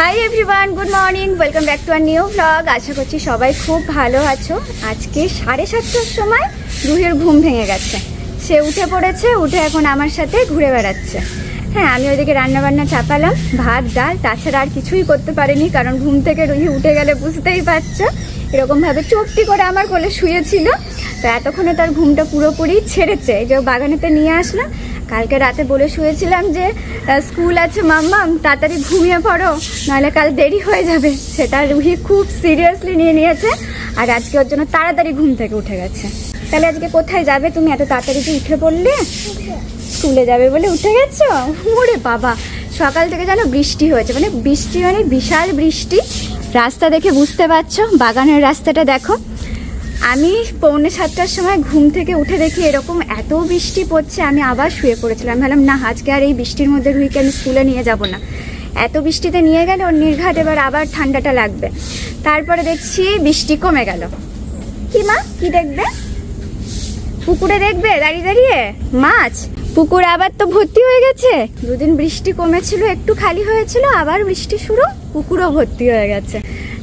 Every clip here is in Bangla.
Hi everyone good morning welcome back to our new vlog আশা করছি সবাই খুব ভালো আছো। আজকে সাড়ে সাতটার সময় রুহির ঘুম ভেঙে গেছে। সে উঠে পড়েছে, উঠে এখন আমার সাথে ঘুরে বেড়াচ্ছে। হ্যাঁ আমি ওইদিকে রান্নাবান্না চাপালাম, ভাত, ডাল, তাছাড়া আর কিছুই করতে পারিনি, কারণ ঘুম থেকে রুহি উঠে গেলে বুঝতেই পারছ, এরকমভাবে চোখটি করে আমার কোলে শুয়েছিল। তো এতক্ষণে তার ঘুমটা পুরোপুরি ছেড়েছে। যে বাগানেতে নিয়ে আসলাম কালকে রাতে বলে শুয়েছিলাম যে স্কুল আছে মাম্মাম তাড়াতাড়ি ঘুমিয়ে পড়ো, নাহলে কাল দেরি হয়ে যাবে। সেটা রুহি খুব সিরিয়াসলি নিয়ে নিয়েছে, আর আজকে ওর জন্য তাড়াতাড়ি ঘুম থেকে উঠে গেছে। তাহলে আজকে কোথায় যাবে তুমি এত তাড়াতাড়ি যে উঠে পড়লে? স্কুলে যাবে বলে উঠে গেছো? ওরে বাবা, সকাল থেকে যেন বৃষ্টি হয়েছে মানে বৃষ্টি মানে বিশাল বৃষ্টি। রাস্তা দেখে বুঝতে পারছ, বাগানের রাস্তাটা দেখো। আমি পৌনে সাতটার সময় ঘুম থেকে উঠে দেখি এরকম এত বৃষ্টি পড়ছে, আমি আবার শুয়ে পড়েছিলাম। ভাবলাম, না, আজকে আর এই বৃষ্টির মধ্যে রুহিকে আমি স্কুলে নিয়ে যাব না। এত বৃষ্টিতে নিয়ে গেলে ওর নির্ঘাত এবার আবার ঠান্ডাটা লাগবে। তারপরে দেখছি বৃষ্টি কমে গেল। কি মা? কি দেখবে? পুকুরে দেখবে, দাঁড়িয়ে দাঁড়িয়ে, মাছ। পুকুর আবার তো ভর্তি হয়ে গেছে। দুদিন বৃষ্টি কমেছিল, একটু খালি হয়েছিল, আবার বৃষ্টি শুরু, পুকুরও ভর্তি হয়ে গেছে।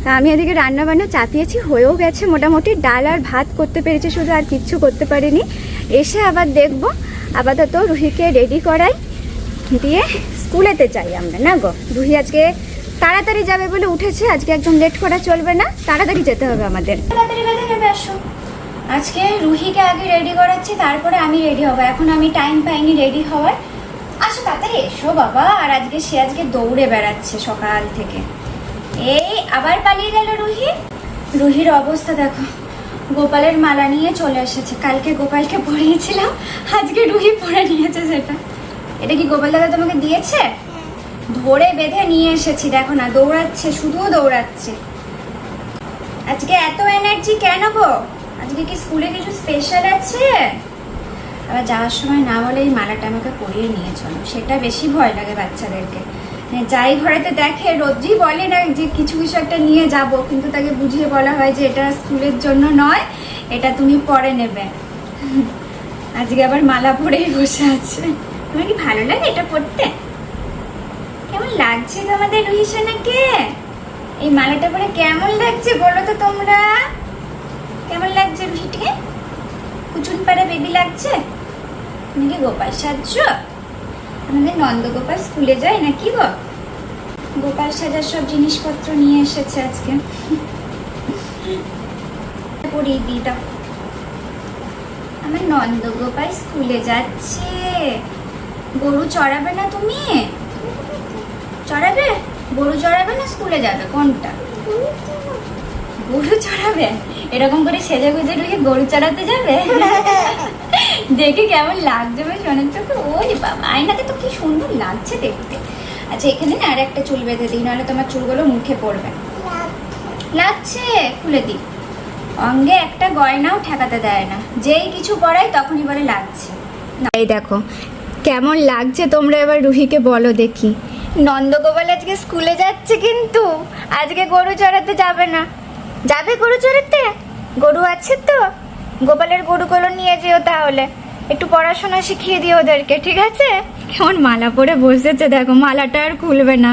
তা আমি এদিকে রান্না বান্না চাপিয়েছি, হয়েও গেছে মোটামুটি। ডাল আর ভাত করতে পেরেছি শুধু, আর কিচ্ছু করতে পারিনি। এসে আবার দেখব। আপাতত রুহিকে রেডি করাই দিয়ে স্কুলেতে চাই আমরা, না গো? রুহি আজকে তাড়াতাড়ি যাবে বলে উঠেছে, আজকে একদম লেট করা চলবে না। তাড়াতাড়ি যেতে হবে আমাদের। আজকে রুহিকে আগে রেডি করাচ্ছি, তারপরে আমি রেডি হব। এখন আমি টাইম পাইনি রেডি হওয়ার। আসো তাড়াতাড়ি এসো বাবা, আর আজকে সে আজকে দৌড়ে বেড়াচ্ছে সকাল থেকে। এই আবার পালিয়ে গেল রুহি? রুহির অবস্থা দেখো। গোপালের মালা নিয়ে চলে এসেছে। কালকে গোপালকে পরিয়েছিলাম, আজকে রুহি পরে নিয়েছে সেটা। এটা কি গোপাল দাদা তোমাকে দিয়েছে? ধরে বেঁধে নিয়ে এসেছি, দেখো না, দৌড়াচ্ছে, শুধু দৌড়াচ্ছে। আজকে এত এনার্জি কেন গো? আজকে কি স্কুলে কিছু স্পেশাল আছে? আবার যাওয়ার সময় না বলে এই মালাটা আমাকে পরিয়ে নিয়ে চলো। সেটা বেশি ভয় লাগে বাচ্চাদেরকে। যাই ঘরেতে দেখে রোজই বলে না যে কিছু কিছু একটা নিয়ে যাব, কিন্তু তাকে বুঝিয়ে বলা হয় যে এটা স্কুলের জন্য নয়, এটা তুমি পরে নেবে। আজকে আবার মালা পরেই বসে আছে। তোমার কি ভালো লাগে এটা পরতে কেমন লাগছে তোমাদের রুহিসোনাকে? এই মালাটা পরে কেমন লাগছে বলো তো তোমরা? কেমন লাগছে রুহিটিকে? কুচুন পাড়া বেবি লাগছে? নাকি গোপাল সাজছ? আমাদের নন্দগোপাল স্কুলে যায় নাকি গো? গোপাল সাজার সব জিনিসপত্র নিয়ে এসেছে আজকে। পরিয়ে দিই দাও আমার নন্দগোপাল স্কুলে যাচ্ছে। গরু চড়াবে না তুমি? চড়াবে? গরু চড়াবে না স্কুলে যাবে? কোনটা? গরু চড়াবে? এরকম করে সেজে গুজে ঢুকে গরু চড়াতে যাবে? দেখে কেমন লাগছে বেশ অনেক চোখে? ওই বাবা, আয়নাতে তো কি সুন্দর লাগছে দেখতে। আচ্ছা এখানে না আর একটা চুল বেঁধে দিই, নাহলে তোমার চুলগুলো মুখে পড়বে। লাগছে, খুলে দিই। অঙ্গে একটা গয়নাও ঠেকাতে দেয় না। যেই কিছু পড়াই তখনই বলে লাগছে। এই দেখো, কেমন লাগছে তোমরা এবার রুহিকে বলো দেখি। নন্দগোপাল আজকে স্কুলে যাচ্ছে কিন্তু, আজকে গরু চড়াতে যাবে না। যাবে গরু চড়াতে? গরু আছে তো? গোপালের গরুগুলো নিয়ে যেও তাহলে। একটু পড়াশোনা শিখিয়ে দিও ওদেরকে ঠিক আছে? কেমন মালা পরে বসেছে দেখো মালাটা আর খুলবে না।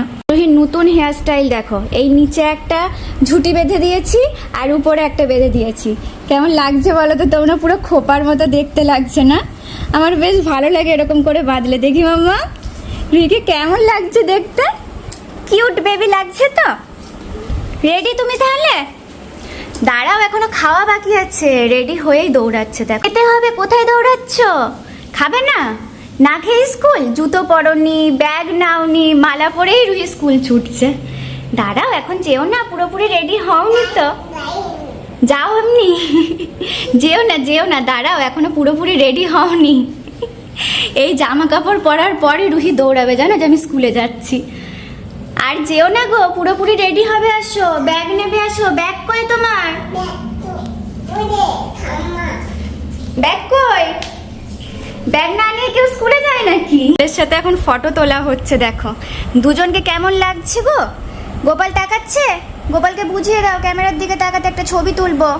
নতুন হেয়ার স্টাইল দেখো। এই নিচে একটা ঝুটি বেঁধে দিয়েছি আর উপরে একটা বেঁধে দিয়েছি। কেমন লাগছে বলো তো? তোমরা পুরো খোপার মতো দেখতে লাগছে না? আমার বেশ ভালো লাগে এরকম করে বাঁধলে। দেখি মাম্মা রুহিকে কেমন লাগছে দেখতে? কিউট বেবি লাগছে তো। রেডি তুমি তাহলে? দাঁড়াও, এখনও খাওয়া বাকি আছে। রেডি হয়েই দৌড়াচ্ছে, দেখো। খেতে হবে, কোথায় দৌড়াচ্ছ? খাবে না? না খেয়ে স্কুল? জুতো পরনি, ব্যাগ নাওনি, মালা পরেই রুহি স্কুল ছুটছে। দাঁড়াও, এখন যেও না, পুরোপুরি রেডি হওনি তো। যাও এমনি। যেও না যেও না, দাঁড়াও, এখনও পুরোপুরি রেডি হওনি এই জামা কাপড় পরার পরে রুহি দৌড়াবে, জানো যে আমি স্কুলে যাচ্ছি। আর যেও না গো, পুরোপুরি রেডি হবে আসো। ব্যাগ নেবে আসো। ব্যাগ কই তোমার? ব্যাগ কই? ব্যাগ না নিয়ে কেউ স্কুলে যায় নাকি? এর সাথে এখন ফটো তোলা হচ্ছে, দেখো। দুজনকে কেমন লাগছে গো? গোপাল তাকাচ্ছে? গোপালকে বুঝিয়ে দাও, ক্যামেরার দিকে তাকাতে একটা ছবি তুলবো।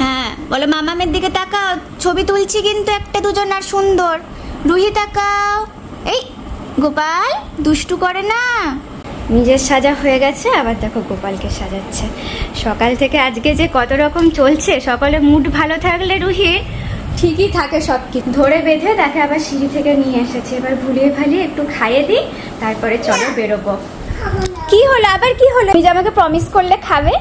হ্যাঁ বলো মামামের দিকে তাকাও। ছবি তুলছি কিন্তু একটা দুজন আর সুন্দর। রুহি তাকাও। এই গোপাল, দুষ্টু করে না? নিজের সাজা হয়ে গেছে, আবার দেখো গোপালকে সাজাচ্ছে। সকাল থেকে আজকে যে কত রকম চলছে, সকালে মুড ভালো থাকলে রুহির ঠিকই থাকে সব কিছু ধরে বেঁধে তাকে আবার সিঁড়ি থেকে নিয়ে এসেছে। এবার ভুলিয়ে ভালিয়ে একটু খাইয়ে দিই তারপরে চলো বেরোবো। কি হলো? আবার কি হলো? তুমি আমাকে প্রমিস করলে খাবে?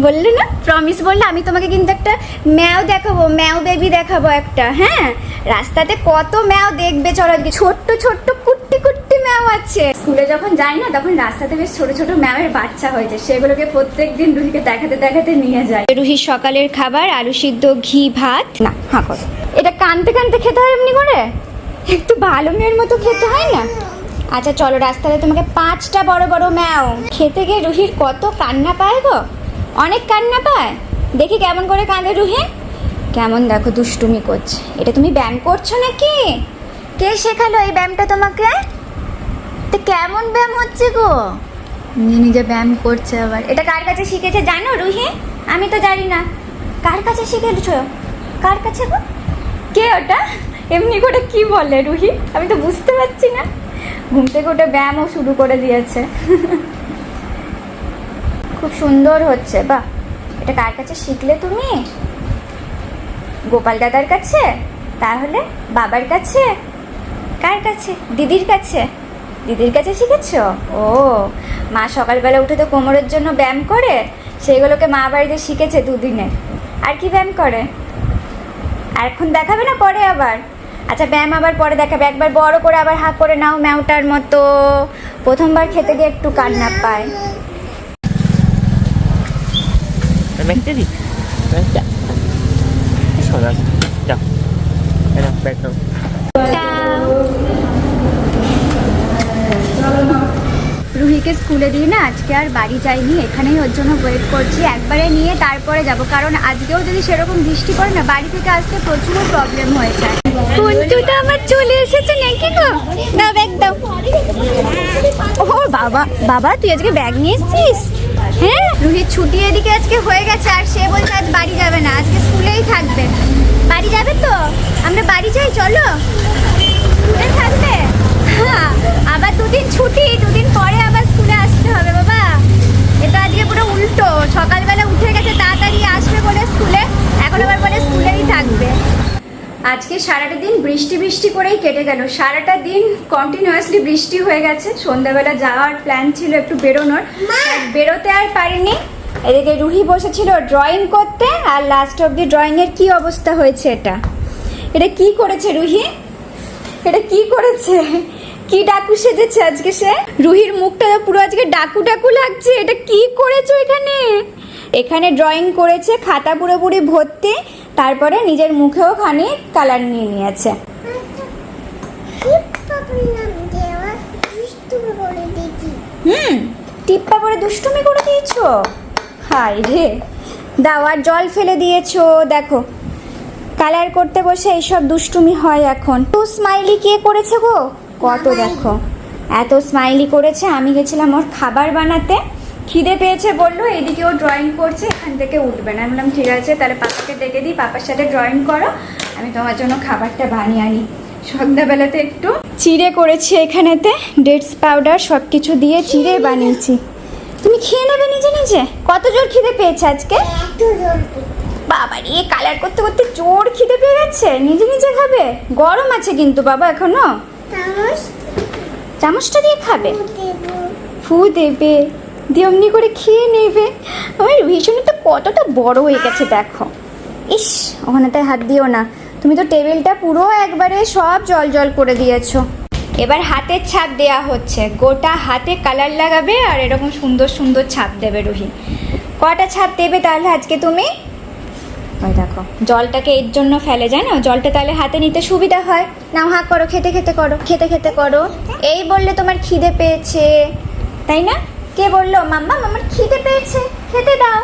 বললে না? প্রমিস বললে আমি তোমাকে কিন্তু একটা ম্যাও দেখাবো, ম্যাও বেবি দেখাবো একটা হ্যাঁ? রাস্তাতে কত ম্যাও দেখবে, চলো ছোট্ট ছোট্ট কুট্টি কুট্টি ম্যাও আছে। স্কুলে যখন যাই না তখন রাস্তাতে বেশ ছোট ছোট ম্যাওয়ের বাচ্চা হয়েছে। সেগুলোকে প্রত্যেক দিন রুহিকে দেখাতে দেখাতে নিয়ে যায়। রুহির সকালের খাবার আলু সিদ্ধ ঘি ভাত। না হ্যাঁ করো। এটা কানতে কানতে খেতে হয় এমনি করে? একটু ভালো মেয়ের মতো খেতে হয় না? আচ্ছা চলো রাস্তাতে তোমাকে পাঁচটা বড় বড় ম্যাও। খেতে গিয়ে রুহির কত কান্না পায় গো? অনেক কান্না পায়। দেখি কেমন করে কাঁদে রুহি। কেমন দেখো দুষ্টুমি করছে। এটা তুমি ব্যায়াম করছ নাকি? কে শেখালো এই ব্যায়ামটা তোমাকে? তো কেমন ব্যায়াম হচ্ছে গো? নিজে নিজে ব্যায়াম করছে আবার। এটা কার কাছে শিখেছে জানো রুহি? আমি তো জানি না। কার কাছে শিখেছ? কার কাছে গো? কে ওটা? এমনি করে কি বলে রুহি? আমি তো বুঝতে পারছি না। ঘুম থেকে উঠে ব্যায়ামও শুরু করে দিয়েছে। খুব সুন্দর হচ্ছে বাহ। এটা কার কাছে শিখলে তুমি? গোপাল দাদার কাছে? তাহলে বাবার কাছে? কার কাছে? দিদির কাছে। দিদির কাছে শিখেছ? ও, মা সকালবেলা উঠে তো কোমরের জন্য ব্যায়াম করে, সেইগুলোকে মা বাড়িতে শিখেছে দুদিনে। আর কি ব্যায়াম করে? আর এখন দেখাবে না পরে আবার? আচ্ছা ব্যায়াম আবার পরে দেখাবে। একবার বড় করে আবার হাঁক করে নাও ম্যাওটার মতো। প্রথমবার খেতে গিয়ে একটু কান্না পায়। রুহিকে স্কুলে দিয়ে না আজকে আর বাড়ি যাইনি এখানেই ওর জন্য ওয়েট করছি। একবারে নিয়ে তারপরে যাব কারণ আজকেও যদি সেরকম বৃষ্টি পড়ে না বাড়ি থেকে আসতে প্রচুর প্রবলেম হয়ে যায়। আমার চলে এসেছে নাকি গো? দাও ব্যাগ দাও। ও বাবা বাবা তুই আজকে ব্যাগ নিয়ে এসেছিস? হ্যাঁ। রুহির ছুটি এদিকে আজকে হয়ে গেছে আর সে বলছে আজ বাড়ি যাবে না আজকে স্কুলেই থাকবে। বাড়ি যাবে তো? আমরা বাড়ি যাই চলো। স্কুলে থাকবে হ্যাঁ, আবার দুদিন ছুটি দুদিন পরে আবার স্কুলে আসতে হবে বাবা। এটা আজকে পুরো উল্টো সকালবেলা উঠে গেছে তাড়াতাড়ি আসবে বলে স্কুলে এখন আবার বলে স্কুলেই থাকবে। আজকে সারাটা দিন বৃষ্টি বৃষ্টি করেই কেটে গেল। সারাটা দিন কন্টিনিউয়াসলি বৃষ্টি হয়ে গেছে। সন্ধ্যাবেলা যাওয়ার প্ল্যান ছিল একটু বেরোনোর। বেরোতে আর পারিনি। এদিকে রুহি বসেছিল ড্রয়িং করতে আর লাস্ট অব্দি ড্রয়িংয়ের কি অবস্থা হয়েছে এটা? এটা কি করেছে রুহি? এটা কি করেছে? কি ডাকু সেজেছে আজকে সে? রুহির মুখটা পুরো আজকে ডাকু ডাকু লাগছে, এটা কি করেছ এখানে? এখানে ড্রয়িং করেছে, খাতা পুরোপুরি ভর্তি, তারপরে নিজের মুখেও খানি কালার নিয়ে নিয়েছে। হুম, টিপ্পা করে দুষ্টুমি করে দিয়েছ? হাই রে। দাওয়ার জল ফেলে দিয়েছ, দেখো। কালার করতে বসে এইসব দুষ্টুমি হয় এখন। তো স্মাইলি কে করেছে গো? কত দেখো। এত স্মাইলি করেছে আমি গেছিলাম ওর খাবার বানাতে। খিদে পেয়েছে বলল এদিকে ও ড্রয়িং করছে এখান থেকে উঠবে না। আমি বললাম ঠিক আছে তাহলে পাপাকে ডেকে দিই পাপার সাথে ড্রয়িং করো। আমি তোমার জন্য খাবারটা বানিয়ে আনি। সন্ধ্যাবেলাতে একটু চিড়ে করেছি এখানেতে ডেটস পাউডার সব কিছু দিয়ে চিড়ে বানিয়েছি। তুমি খেয়ে নেবে নিজে নিজে? কত জোর খিদে পেয়েছে আজকে? বাবা রে কালার করতে করতে জোর খিদে পেয়ে গেছে। নিজে নিজে খাবে? গরম আছে কিন্তু বাবা এখনও। চামচটা দিয়ে খাবে? ফু দেবে। দিয়ে অমনি করে খেয়ে নেবে। আমার ভীষণ তো কতটা বড় হয়ে গেছে দেখো। ইস ওখানে তাই হাত দিও না। তুমি তো টেবিলটা পুরো একবারে সব জল জল করে দিয়েছ। এবার হাতের ছাপ দেয়া হচ্ছে। গোটা হাতে কালার লাগাবে আর এরকম সুন্দর সুন্দর ছাপ দেবে রুহি কটা ছাপ দেবে তাহলে আজকে তুমি? ওই দেখো। জলটাকে এর জন্য ফেলে, জানো? জলটা তাহলে হাতে নিতে সুবিধা হয়। নাও হাঁক করো, খেতে খেতে করো, খেতে খেতে করো। এই বললে তোমার খিদে পেয়েছে। তাই না? কে বলল? মাম্মা আমার খিদে পেয়েছে। খেতে দাও।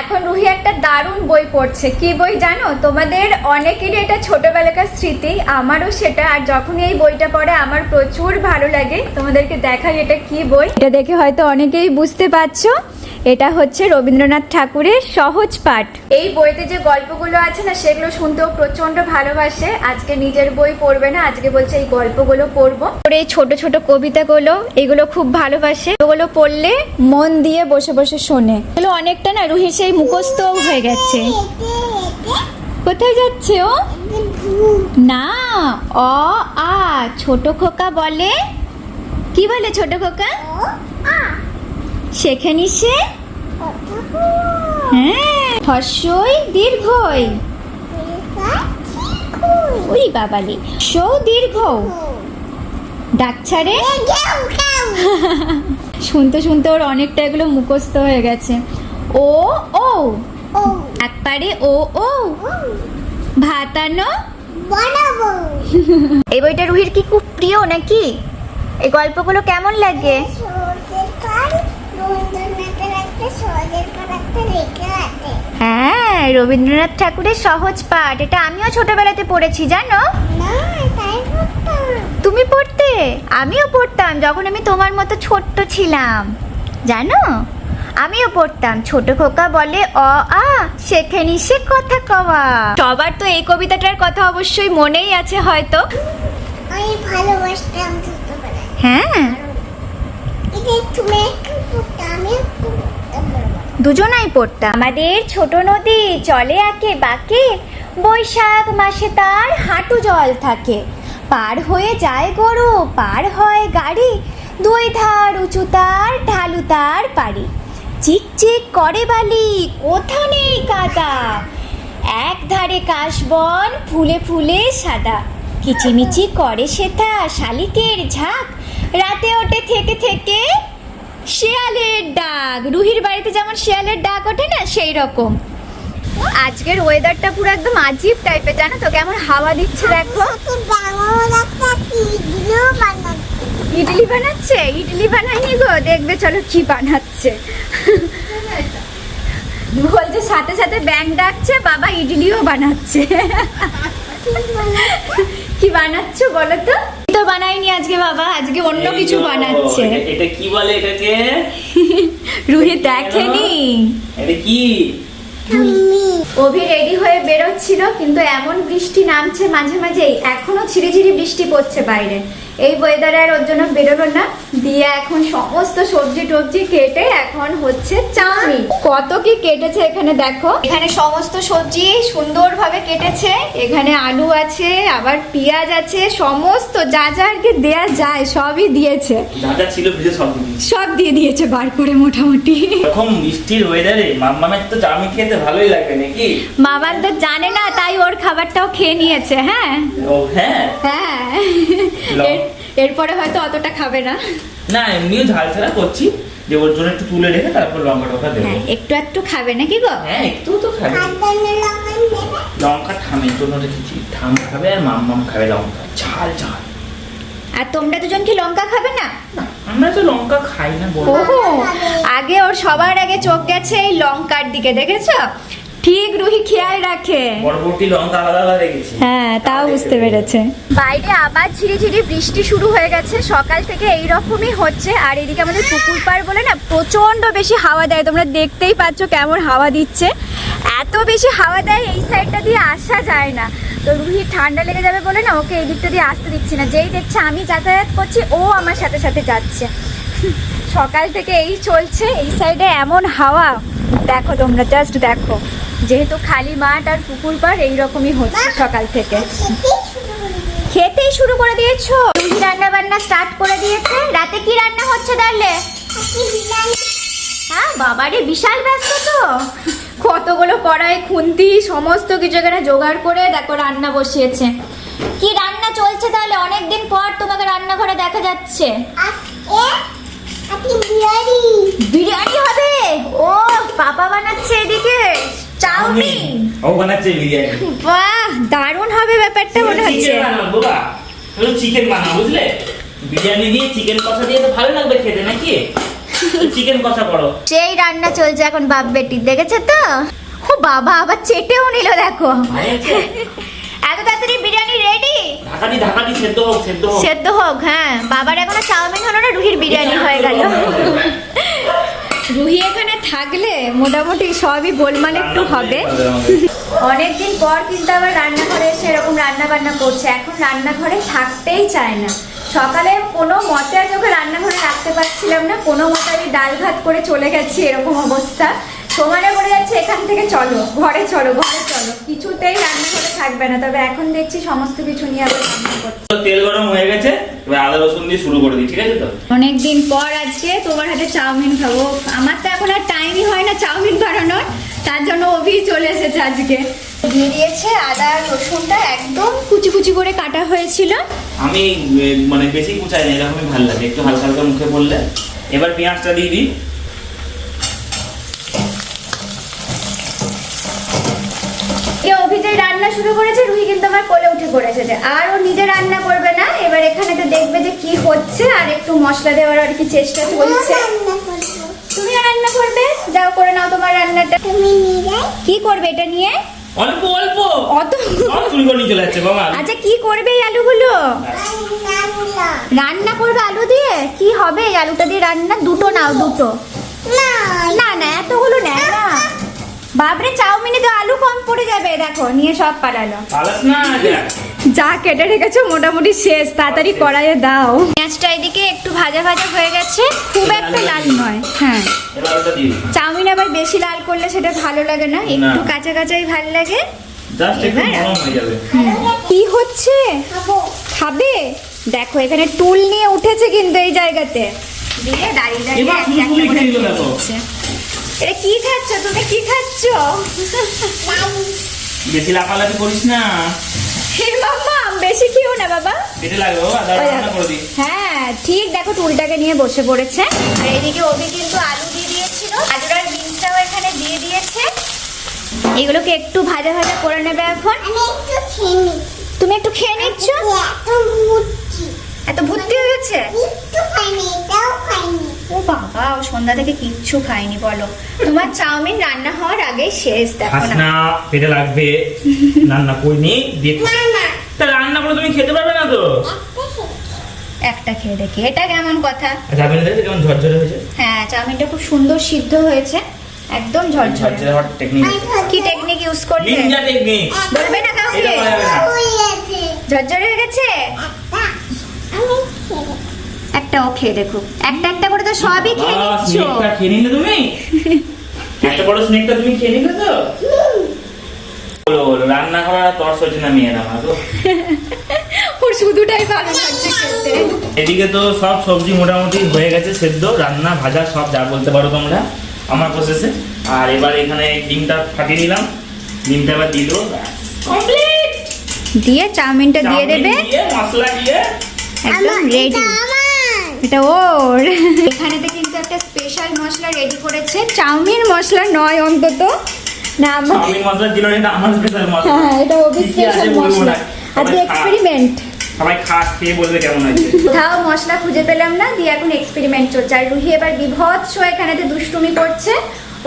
এখন রুহি একটা দারুণ বই পড়ছে। কি বই জানো? তোমাদের অনেকেরই এটা ছোটবেলাকার স্মৃতি, আমারও সেটা। আর যখন এই বইটা পড়ে, আমার প্রচুর ভালো লাগে। তোমাদেরকে দেখাই এটা কি বই। এটা দেখে হয়তো অনেকেই বুঝতে পারছ। এটা হচ্ছে রবীন্দ্রনাথ ঠাকুরের সহজ পাঠ। এই বইতে যে গল্পগুলো আছে না সেগুলো শুনতেও প্রচণ্ড ভালোবাসে। আজকে নিজের বই পড়বে না আজকে বলছে এই গল্পগুলো পড়ব। ওর এই ছোট ছোট কবিতাগুলো এগুলো খুব ভালোবাসে। ওগুলো পড়লে মন দিয়ে বসে বসে শোনে। এগুলো অনেকটা না রুহি সেই মুখস্থও হয়ে গেছে। কোথায় যাচ্ছে ও? না অ আ ছোট খোকা বলে? কি বলে ছোট খোকা? শেখেনি সে হ্যাঁ হর্ষই দীর্ঘই। ওই বাবালি সৌ দীর্ঘ ডাকছাড়ে। শুনতে শুনতে ওর অনেকটা এগুলো মুখস্থ হয়ে গেছে। ও ও। একবারে ও ও। ভাতানো। এই বইটা রুহির কি খুব প্রিয় নাকি? এই গল্পগুলো কেমন লাগে? হ্যাঁ রবীন্দ্রনাথ ঠাকুরের সহজ পাঠ। এটা আমিও ছোটবেলাতে পড়েছি জানো? তুমি পড়তে? আমিও পড়তাম যখন আমি তোমার মতো ছোট্ট ছিলাম। জানো? আমিও পড়তাম ছোট খোকা বলে অ আ শেখেনি সে কথা কওয়া। সবার তো এই কবিতাটার কথা অবশ্যই মনেই আছে হয়তো। আমি ভালোবাসতাম হ্যাঁ। দুজনাই পড়তাম আমাদের ছোট নদী চলে আঁকে বাঁকে, বৈশাখ মাসে তার হাঁটু জল থাকে। পার হয়ে যায় গরু, পার হয় গাড়ি, দুই ধার উঁচু তার, ঢালু তার পারি চিক চিক করে বালি, কোথা নেই কাদা? এক ধারে কাশবন, ফুলে ফুলে সাদা। কিচিমিচি করে সেথা শালিকের ঝাঁক। রাতে ওঠে থেকে থেকে শিয়ালের ডাক। রুহির বাড়িতে যেমন শেয়ালের ডাক ওঠে না সেই রকম। আজকের ওয়েদারটা পুরো একদম আজীব টাইপের জানো তো? কেমন হাওয়া দিচ্ছে দেখো। ইডলি বানাচ্ছে? ইডলি বানাইনি গো? দেখবে চলো কি বানাচ্ছে। বলছে সাথে সাথে ব্যাং ডাকছে বাবা ইডলিও বানাচ্ছে? কি বানাচ্ছ বলো তো? তো বানাইনি আজকে বাবা আজকে অন্য কিছু বানাচ্ছে। এটা- কি বলে এটাকে? রুহি দেখেনি। এটা কি? অভি রেডি হয়ে বেরোচ্ছিল কিন্তু এমন বৃষ্টি নামছে মাঝে মাঝেই। এখনও ঝিরিঝিরি বৃষ্টি পড়ছে বাইরে। এই ওয়েদারে আর ওর জন্য বেরোলো না। দিয়ে এখন সমস্ত সবজি টবজি কেটে এখন হচ্ছে চাউমিন। কত কি কেটেছে এখানে দেখো। এখানে সমস্ত সবজি সুন্দরভাবে কেটেছে। এখানে আলু আছে আবার পেঁয়াজ আছে সমস্ত যা যা আর কি দেয়া যায় সবই দিয়েছে। দাদা ছিল সব সব দিয়ে দিয়েছে বার করে মোটামুটি। এরকম বৃষ্টির ওয়েদারে মাম্মামের তো চাউমিন খেতে ভালোই লাগবে নাকি? মামান তো জানে না তাই ওর খাবারটাও খেয়ে নিয়েছে হ্যাঁ? ও হ্যাঁ? হ্যাঁ। এরপরে হয়তো অতটা খাবে না। না এমনিও ঝাল ছাড়া করছি। যে ওর জন্য একটু তুলে রেখে তারপর লঙ্কা টঙ্কা দেবো। হ্যাঁ একটু একটু খাবে নাকি গো? হ্যাঁ একটু তো খাবে। লঙ্কা ঠামের জন্য রেখেছি। ঠাম খাবে আর মাম্মাম খাবে লঙ্কা। ঝাল ঝাল। আর তোমরা দুজন কি লঙ্কা খাবে না? না, আমরা তো লঙ্কা খাই না বলো। ওহো আগে ওর সবার আগে চোখ গেছে এই লঙ্কার দিকে দেখেছ? ঠিক রুহি খেয়াল রাখে। পরবর্তী লঙ্কা আলাদা আলাদা রেখেছি হ্যাঁ তাও বুঝতে পেরেছে। বাইরে আবার ঝিরিঝিরি বৃষ্টি শুরু হয়ে গেছে। সকাল থেকে এই রকমই হচ্ছে। আর এদিকে আমাদের পুকুর পাড় বলে না প্রচণ্ড বেশি হাওয়া দেয়। তোমরা দেখতেই পাচ্ছ কেমন হাওয়া দিচ্ছে। এত বেশি হাওয়া দেয় এই সাইডটা দিয়ে আসা যায় না। তো রুহি ঠান্ডা লেগে যাবে বলে না ওকে এই দিকটা দিয়ে আসতে দিচ্ছি না। যেই দেখছে আমি যাতায়াত করছি ও আমার সাথে সাথে যাচ্ছে। সকাল থেকে এই চলছে। এই সাইডে এমন হাওয়া। দেখো তোমরা জাস্ট দেখো। যেহেতু খালি মাঠ আর পুকুর পাড় এইরকমই হচ্ছে সকাল থেকে। খেতেই শুরু করে দিয়েছ? রুহি রান্না বান্না স্টার্ট করে দিয়েছে। রাতে কি রান্না হচ্ছে তাহলে? হ্যাঁ বাবারে বিশাল ব্যস্ত তো। কতগুলো কড়াই খুন্তি সমস্ত কিছু এখানে জোগাড় করে দেখো রান্না বসিয়েছে। কি রান্না চলছে তাহলে? অনেকদিন পর তোমাকে রান্নাঘরে দেখা যাচ্ছে। বিরিয়ানি। বিরিয়ানি হবে? ও পাপা বানাচ্ছে এদিকে। চাউমিন। ও বানাচ্ছে বিরিয়ানি। বাহ দারুণ হবে ব্যাপারটা মনে হচ্ছে। বানাবো বাবা। চিকেন বুঝলে? বিরিয়ানি দিয়ে চিকেন কষা দিয়ে তো ভালো লাগবে খেতে নাকি? চিকেন কষা করো। সেই রান্না চলছে এখন বাপ বেটির দেখেছে তো? ও বাবা আবার চেটেও নিল দেখো। এত তাড়াতাড়ি বিরিয়ানি রেডি ঢাকা দি সেদ্ধ হোক সেদ্ধ হোক। সেদ্ধ হোক হ্যাঁ। বাবার এখনও চাউমিন হলো না রুহির বিরিয়ানি হয়ে গেল। রুহি এখানে থাকলে মোটামুটি সবই গোলমাল একটু হবে। অনেকদিন পর কিন্তু আবার রান্নাঘরে এসে এরকম রান্না বান্না করছে। এখন রান্নাঘরে থাকতেই চায় না। সকালে কোনো মতে আজ ওকে রান্নাঘরে রাখতে পারছিলাম না, কোনো মতে আমি ডাল ভাত করে চলে গেছি এরকম অবস্থা। সমানে করে যাচ্ছে এখান থেকে চলো ঘরে চলো ঘরে চলো। কিছুতেই রান্নাঘরে থাকবে না তবে এখন দেখছি সমস্ত কিছু নিয়ে আবার রান্না করছে। তো তেল গরম হয়ে গেছে এবার আদা রসুন দিয়ে শুরু করে দিই ঠিক আছে তো? অনেকদিন পর আজকে তোমার হাতে চাউমিন খাব। আমার তো এখন আর টাইমই হয় না চাউমিন বানানোর তার জন্য অভি চলে এসেছে আজকে। দিয়ে দিয়েছে আদা রসুনটা একদম কুচি কুচি করে কাটা হয়েছিল। আমি মানে বেশি কুচাই না এরকমই ভালো লাগে একটু হালকা হালকা মুখে পড়লে এবার পেঁয়াজটা দিয়ে দিই এ অভি যে রান্না শুরু করেছে রুহি কিন্তু আমার কোলে উঠে পড়েছে যে আর ও নিজে রান্না করবে না। এবার এখানে তো দেখবে যে কি হচ্ছে আর একটু মশলা দেওয়ার আর কি চেষ্টা চলছে। রান্না করব তুমিও রান্না করবে? যাও করে নাও তোমার রান্নাটা। তুমি নিয়ে কি করবে এটা নিয়ে? অল্প অল্প। অত? চুরি করে নিয়ে চলে যাচ্ছে বাবা। আচ্ছা কি করবে এই আলুগুলো? রান্না রান্না করবে আলু দিয়ে? কি হবে আলুটা দিয়ে রান্না? দুটো নাও দুটো। না। না না এতগুলো নেয় না। বাবরে চাউমিনে তো আলু কম পড়ে যাবে দেখো নিয়ে সব পালালো। পালাস না যা। কেটে রেখেছো মোটামুটি শেষ তাড়াতাড়ি কড়াইয়ে দাও। পেঁয়াজটা এদিকে একটু ভাজা ভাজা হয়ে গেছে খুব একটা লাল নয় হ্যাঁ। চাউমিন আবার বেশি লাল করলে সেটা ভালো লাগে না একটু কাঁচা কাঁচাই ভালো লাগে। জাস্ট একটু নরম হয়ে যাবে। কি হচ্ছে? খাব? খাবে দেখো এখানে টুল নিয়ে উঠেছে কিন্তু এই জায়গাতে। দিয়ে দাঁড়িয়ে দাঁড়িয়ে এটা কি খাচ্ছ? তুমি কি খাচ্ছ? বেশি লাফালাফি করিস না। হে বাবা বেশি খেও না বাবা। লাগবে। করে দিই। হ্যাঁ ঠিক দেখো টুলটাকে নিয়ে বসে পড়েছে। আর এদিকে ওবি কিন্তু আলু দিয়ে দিয়েছিল। গাজর আর বিনসটাও এখানে দিয়ে দিয়েছে। এগুলোকে একটু ভাজা ভাজা করে নেবে এখন। তুমি একটু খেয়ে নিচ্ছ? এত এত ভর্তি হয়ে গেছে? একটু খাইনি এটাও খাইনি। ও বাবা ও সন্ধ্যা থেকে কিচ্ছু খায়নি বলো। তোমার চাউমিন রান্না হওয়ার আগে শেষ দেখো না। না পেটে লাগবে। রান্না করিনি দিয়ে খা। না না তা রান্না করে তুমি খেতে পারবে না তো? একটা খেয়ে দেখি এটা কেমন কথা? আচ্ছা আপনি কেমন ঝরঝরে হয়েছে? হ্যাঁ চাউমিনটা খুব সুন্দর সিদ্ধ হয়েছে একদম ঝরঝরে। ঝরঝরে টেকনিক কি টেকনিক ইউজ করলে? নিনজা টেকনিক বলবে না কাউকে? ঝরঝরে হয়ে গেছে? একটা আমি খেয়ে একটা ও খেয়ে দেখো। একটা একটা করে তো সবই খেয়ে নিচ্ছ। স্নেকটা খেয়ে নিলে তুমি? এত বড় স্নেকটা তুমি খেয়ে নিলে তো? বলো বলো রান্না করার তর সহ্য না মেয়ের আমার ওর শুধুটাই ভালো লাগছে খেতে। এদিকে তো সব সবজি মোটামুটি হয়ে গেছে সেদ্ধ রান্না ভাজা সব যা বলতে পারো তোমরা আমার প্রসেসে আর এবার এখানে ডিমটা ফাটিয়ে নিলাম। ডিমটা এবার দিল কমপ্লিট! দিয়ে চাউমিনটা দিয়ে দেবে। মশলা দিয়ে। একদম রেডি এটা ওর। এখানেতে কিন্তু একটা স্পেশাল মশলা রেডি করেছে। চাউমিন মশলা নয় অন্তত। না চাউমিন মশলা দিল এটা আমার স্পেশাল মশলা। হ্যাঁ এটা ওবি স্পেশাল মশলা। আজকে এক্সপেরিমেন্ট সবাই খাস খেয়ে বলবে কেমন হয়েছে। কোথাও মশলা খুঁজে পেলাম না দিয়ে এখন এক্সপেরিমেন্ট চলছে। আর রুহি এবার বিভৎস এখানেতে দুষ্টুমি করছে।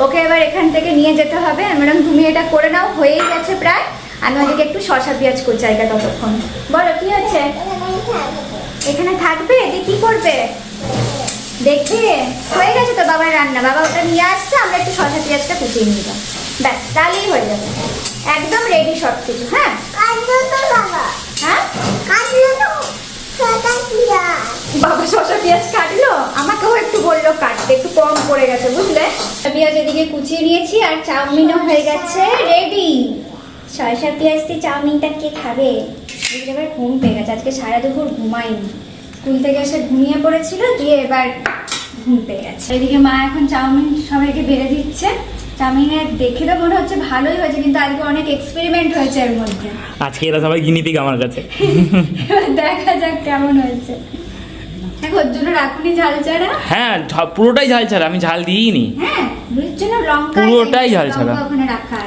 ওকে এবার এখান থেকে নিয়ে যেতে হবে। ম্যাডাম তুমি এটা করে নাও হয়েই গেছে প্রায়। আমি ওদিকে একটু শশা পেঁয়াজ করছি জায়গা ততক্ষণ। বলো কি হচ্ছে? এখানে থাকবে? দিয়ে কি করবে? দেখবে? হয়ে গেছে তো বাবার রান্না। বাবা ওটা নিয়ে আসছে আমরা একটু শশা পেঁয়াজটা কুচিয়ে নিয়ে যাব। ব্যাস তাহলেই হয়ে যাবে। একদম রেডি সব কিছু হ্যাঁ? কাটলো তো বাবা। হ্যাঁ? বাবা শশা পেঁয়াজ কাটলো? আমাকেও একটু বলল কাটতে একটু কম পড়ে গেছে বুঝলে? পেঁয়াজ এদিকে কুচিয়ে নিয়েছি আর চাউমিনও হয়ে গেছে রেডি শসা পেঁয়াজ দিয়ে চাউমিনটা কে খাবে? এবার ঘুম পেয়ে গেছে। আজকে সারা দুপুর ঘুমাইনি। স্কুল থেকে এসে ঘুমিয়ে পড়েছিল দিয়ে এবার ঘুম পেয়ে গেছে। এদিকে মা এখন চাউমিন সবাইকে বেড়ে দিচ্ছে। চাউমিনের দেখে তো মনে হচ্ছে ভালোই হয়েছে কিন্তু আজকে অনেক এক্সপেরিমেন্ট হয়েছে এর মধ্যে। আজকে এরা সবাই গিনিপিক আমার কাছে। দেখা যাক কেমন হয়েছে। ওর জন্য রাখুনি ঝাল ছাড়া? হ্যাঁ পুরোটাই ঝাল ছাড়া আমি ঝাল দিইনি। হ্যাঁ জন্য লঙ্কা পুরোটাই ঝাল ছাড়া।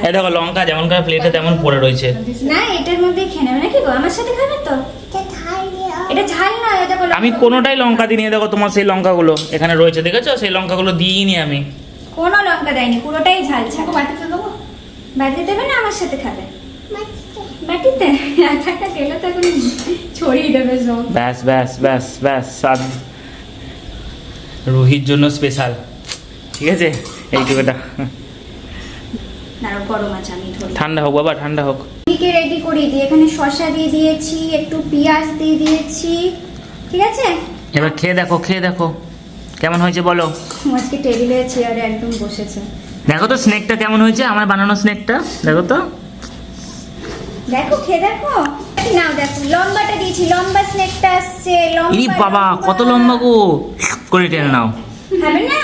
এই দেখো লঙ্কা যেমন করে প্লেটে তেমন পড়ে রয়েছে। না এটার মধ্যে খেয়ে নেবে নাকি গো? আমার সাথে খাবে তো? এটা ঝাল নয় এটা কোনো আমি কোনোটাই লঙ্কা দিইনি দেখো তোমার সেই লঙ্কাগুলো এখানে রয়েছে দেখেছ? সেই লঙ্কাগুলো দিইনি আমি। কোনো লঙ্কা দেয়নি পুরোটাই ঝাল ছাড়া। বাটিতে দেবো? বাটিতে দেবে না আমার সাথে খাবে। বাটিতে? এখন ছড়িয়ে দেবে সব। ব্যাস ব্যাস ব্যাস ব্যাস স্বাদ রুহির জন্য স্পেশাল ঠিক আছে? এইটুকুটা ধরি। ঠান্ডা হোক বাবা ঠান্ডা হোক। এদিকে রেডি করে দিই। এখানে শসা দিয়ে দিয়েছি একটু পেঁয়াজ দিয়ে দিয়েছি। ঠিক আছে? এবার খেয়ে দেখো খেয়ে দেখো। কেমন হয়েছে বলো? আজকে টেবিলে চেয়ারে একদম বসেছে। দেখো তো স্নেকটা কেমন হয়েছে আমার বানানো স্নেকটা দেখো তো। দেখো খেয়ে দেখো। নাও দেখো লম্বাটা দিয়েছি লম্বা স্নেকটা আসছে লম্বা ইরি বাবা কত লম্বা গো। করে টেনে নাও। খাবে না?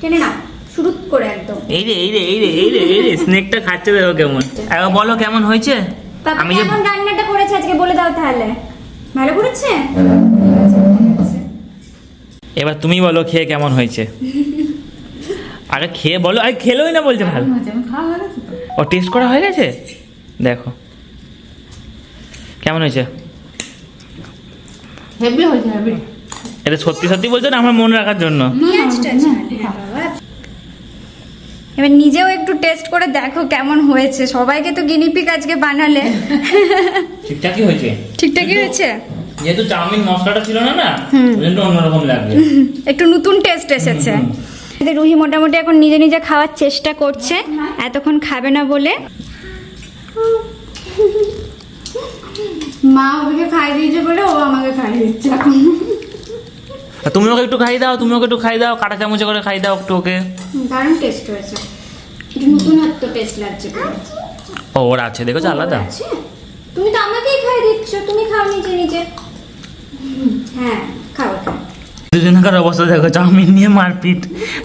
টেনে নাও শুরু করে একদম। এই রে এই রে এই রে এই রে এই রে স্নেকটা খাচ্ছে দেখো কেমন। একবার বলো কেমন হয়েছে? আমি যে কেমন রান্নাটা করেছে আজকে বলে দাও তাহলে। ভালো করেছে? এবার তুমি বলো খেয়ে কেমন হয়েছে? আগে খেয়ে বলো আরে খেলোই না বলছে ভালো। ও টেস্ট করা হয়ে গেছে? দেখো। কেমন হয়েছে? হেভি হয়েছে হেভি এটা সত্যি সত্যি বলছো না আমার মনে রাখার জন্য? হ্যাঁ। এবার নিজেও একটু টেস্ট করে দেখো কেমন হয়েছে। সবাইকে তো গিনিপিক আজকে বানালে। ঠিকঠাকই হয়েছে। ঠিকঠাকই হয়েছে? যেহেতু চাউমিন মশলাটা ছিল না না হুম। ওই জন্য অন্যরকম লাগবে একটু নতুন টেস্ট এসেছে। রুহি মোটামুটি এখন নিজে নিজে খাওয়ার চেষ্টা করছে। এতক্ষণ খাবে না বলে। মা ওকে খাই দিয়েছে বলে ও আমাকে খাই দিচ্ছে এখন। তুমি ওকে একটু খাই দাও তুমি ওকে একটু খাই দাও কাটা চামচে করে খাই দাও একটু ওকে। দারুণ টেস্ট হয়েছে। একটু নতুনত্ব টেস্ট লাগছে। ও ওরা আছে দেখো আলাদা? তুমি তো আমাকেই খাই দিচ্ছ তুমি খাও নিজে নিজে। হ্যাঁ খাও খাও। দুজনকার অবস্থা দেখো চাউমিন নিয়ে মারপিট।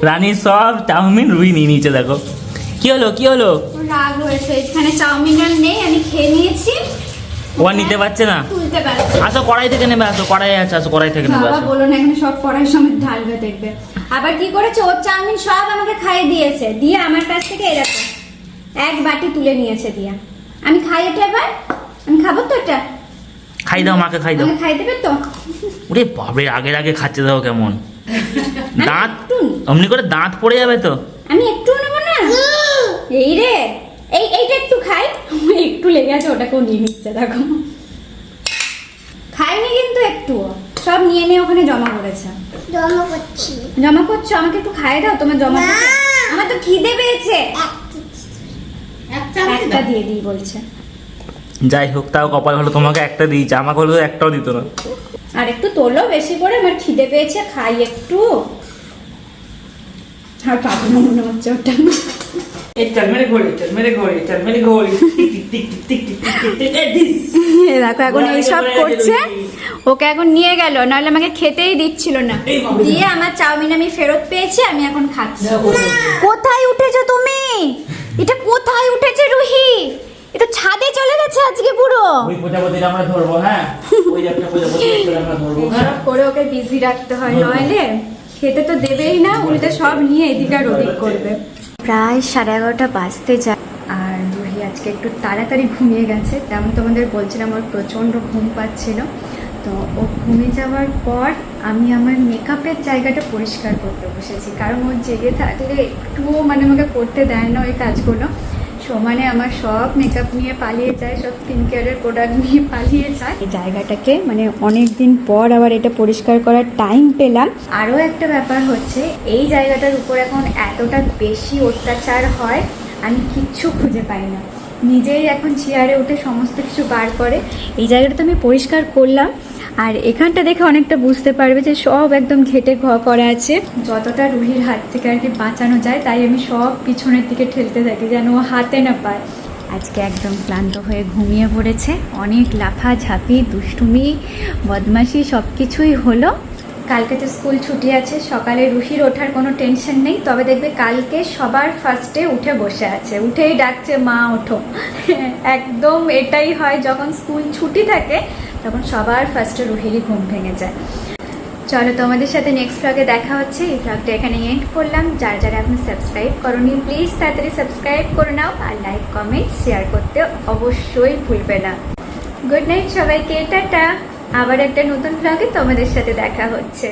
রানী সব চাউমিন রুই নিয়ে নিচে দেখো। কি হলো কি হলো? রাগ হয়েছে এখানে চাউমিন আর নেই আমি খেয়ে নিয়েছি। ও নিতে পারছে না? তুলতে পারছি আসো কড়াই থেকে নেবে আসো কড়াই আছে আসো কড়াই থেকে নেবে বাবা বলো না এখানে সব কড়াই সমেত ঢালবে দেখবে। আবার কি করেছে? ওর চাউমিন সব আমাকে খাইয়ে দিয়েছে। দিয়ে আমার কাছ থেকে এরকম এক বাটি তুলে নিয়েছে দিয়া। আমি খাই এটা এবার? আমি খাব তো এটা? খাই দাও মাকে খাই দাও। খাই দেবে তো। ওরে বাবরে আগের আগে খাচ্ছে দাও কেমন। দাঁত অমনি করে দাঁত পড়ে যাবে তো। আমি একটু নেব না? এই রে এই এইটা একটু খাই। একটু লেগে আছে ওটাকেও নিয়ে নিচ্ছে দেখো। খাইনি কিন্তু একটু সব নিয়ে নিয়ে ওখানে জমা করেছে। জমা করছি। জমা করছ? আমাকে একটু খাই দাও তোমার জমা। আমার তো খিদে পেয়েছে। একটা একটা দিয়ে দিই বলছে। যাই হোক তাও কপাল ভালো তোমাকে একটা দিয়েছে আমাকে হলো একটাও দিত না। আর একটু তোলো বেশি করে আমার খিদে পেয়েছে খাই একটু। আর পাবো না মনে হচ্ছে ওটা। করছে। ওকে এখন নিয়ে নাহলে আমাকে খেতেই না। দিয়ে আমার চাউমিন আমি ফেরত পেয়েছি আমি এখন খাচ্ছি। কোথায় তুমি? এটা কোথায় উঠেছে রুহি? এটা ছাদে চলে গেছে আজকে পুরো। ওই প্রজাপতিটা আমরা ধরবো হ্যাঁ? ওই একটা প্রজাপতি করে আমরা ধরবো হ্যাঁ? করে ওকে বিজি রাখতে হয় নইলে খেতে তো দেবেই না উল্টে সব নিয়ে এদিক আর ওদিক করবে। প্রায় সাড়ে এগারোটা বাজতে যায় আর রুহি আজকে একটু তাড়াতাড়ি ঘুমিয়ে গেছে তেমন তোমাদের বলছিলাম ওর প্রচণ্ড ঘুম পাচ্ছিল। তো ও ঘুমিয়ে যাওয়ার পর আমি আমার মেকআপের জায়গাটা পরিষ্কার করতে বসেছি কারণ ও জেগে থাকলে একটুও মানে আমাকে করতে দেয় না ওই কাজগুলো। সমানে আমার সব মেকআপ নিয়ে পালিয়ে যায় সব স্কিন কেয়ারের প্রোডাক্ট নিয়ে পালিয়ে যায়। এই জায়গাটাকে মানে অনেক দিন পর আবার এটা পরিষ্কার করার টাইম পেলাম। আরও একটা ব্যাপার হচ্ছে এই জায়গাটার উপর এখন এতটা বেশি অত্যাচার হয় আমি কিচ্ছু খুঁজে পাই না। নিজেই এখন চেয়ারে উঠে সমস্ত কিছু বার করে। এই জায়গাটা তো আমি পরিষ্কার করলাম। আর এখানটা দেখে অনেকটা বুঝতে পারবে যে সব একদম ঘেটে ঘ করা আছে। যতটা রুহির হাত থেকে আর কি বাঁচানো যায়, তাই আমি সব পিছনের দিকে ঠেলতে থাকি যেন ও হাতে না পায়। আজকে একদম ক্লান্ত হয়ে ঘুমিয়ে পড়েছে। অনেক লাফা ঝাঁপি দুষ্টুমি, বদমাশি সব কিছুই হলো। কালকে তো স্কুল ছুটি আছে, সকালে রুহির ওঠার কোনো টেনশন নেই, তবে দেখবে কালকে সবার ফার্স্টে উঠে বসে আছে। উঠেই ডাকছে, মা, ওঠো। একদম এটাই হয় যখন স্কুল ছুটি থাকে তখন সবার ফার্স্টে রুহিরই ঘুম ভেঙে যায়। চলো তোমাদের সাথে নেক্সট ভ্লগে দেখা হচ্ছে। এই ভ্লগটা এখানে এন্ড করলাম। যার যারা এখন সাবস্ক্রাইব করোনি প্লিজ তাড়াতাড়ি সাবস্ক্রাইব করে নাও আর লাইক কমেন্ট শেয়ার করতে অবশ্যই ভুলবে না। গুড নাইট সবাইকে, টাটা। আবার একটা নতুন ভ্লগে তোমাদের সাথে দেখা হচ্ছে।